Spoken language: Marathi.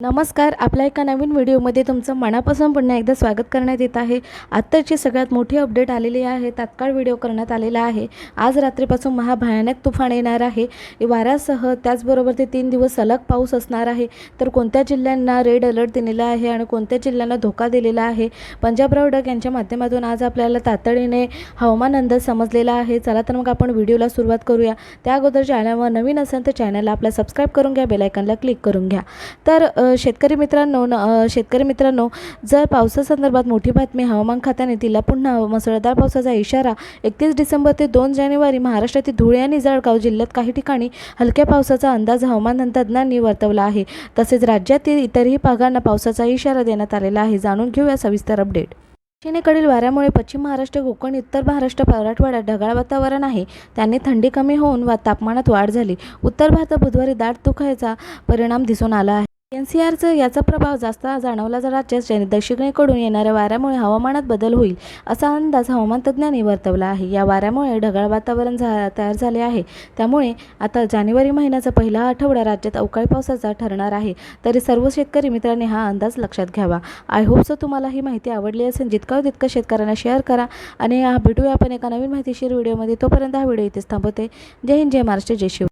नमस्कार आपल्या एका नवीन व्हिडिओमध्ये तुमचं मनापासून पुन्हा एकदा स्वागत करण्यात येत आहे. आत्ताची सगळ्यात मोठी अपडेट आलेली आहे तात्काळ व्हिडिओ करण्यात आलेला आहे. आज रात्रीपासून महाभयानक तुफान येणार आहे. वाऱ्यासह त्याचबरोबर ते तीन दिवस सलग पाऊस असणार आहे. तर कोणत्या जिल्ह्यांना रेड अलर्ट दिलेला आहे आणि कोणत्या जिल्ह्यांना धोका दिलेला आहे? पंजाबराव डक यांच्या माध्यमातून आज आपल्याला तातडीने हवामान अंदाज समजलेला आहे. चला तर मग आपण व्हिडिओला सुरुवात करूया. त्या अगोदर चॅनलवर नवीन असेल तर चॅनलला आपल्या सबस्क्राईब करून घ्या बेलायकनला क्लिक करून घ्या. तर शेतकरी मित्रांनो न शेतकरी मित्रांनो जर पावसासंदर्भात मोठी बातमी हवामान खात्याने दिला पुन्हा मुसळधार पावसाचा इशारा एकतीस डिसेंबर ते दोन जानेवारी महाराष्ट्रातील धुळे आणि जळगाव जिल्ह्यात काही ठिकाणी हलक्या पावसाचा अंदाज हवामान तज्ज्ञांनी वर्तवला आहे. तसेच राज्यातील इतरही भागांना पावसाचा इशारा देण्यात आलेला आहे. जाणून घेऊया सविस्तर अपडेट. दक्षिणेकडील वाऱ्यामुळे पश्चिम महाराष्ट्र कोकण उत्तर महाराष्ट्र मराठवाड्यात ढगाळ वातावरण आहे. त्याने थंडी कमी होऊन वा तापमानात वाढ झाली. उत्तर भारतात बुधवारी दाट दुखायचा परिणाम दिसून आला आहे. सी आरचं याचा प्रभाव जास्त जाणवला जर राज्यात दक्षिणेकडून येणाऱ्या वाऱ्यामुळे हवामानात बदल होईल असा अंदाज हवामान तज्ज्ञांनी वर्तवला आहे. या वाऱ्यामुळे ढगाळ वातावरण झा तयार झाले आहे. त्यामुळे आता जानेवारी महिन्याचा पहिला आठवडा राज्यात अवकाळी पावसाचा ठरणार आहे. तरी सर्व शेतकरी मित्रांनी हा अंदाज लक्षात घ्यावा. आय होप सो तुम्हाला ही माहिती आवडली असेल. जितका तितकं शेतकऱ्यांना शेअर करा. आणि हा भेटूया आपण एका नवीन माहितीशीर व्हिडिओमध्ये. तोपर्यंत हा व्हिडिओ इथेच थांबवते. जय हिंद जय महाराष्ट्र जय शिव.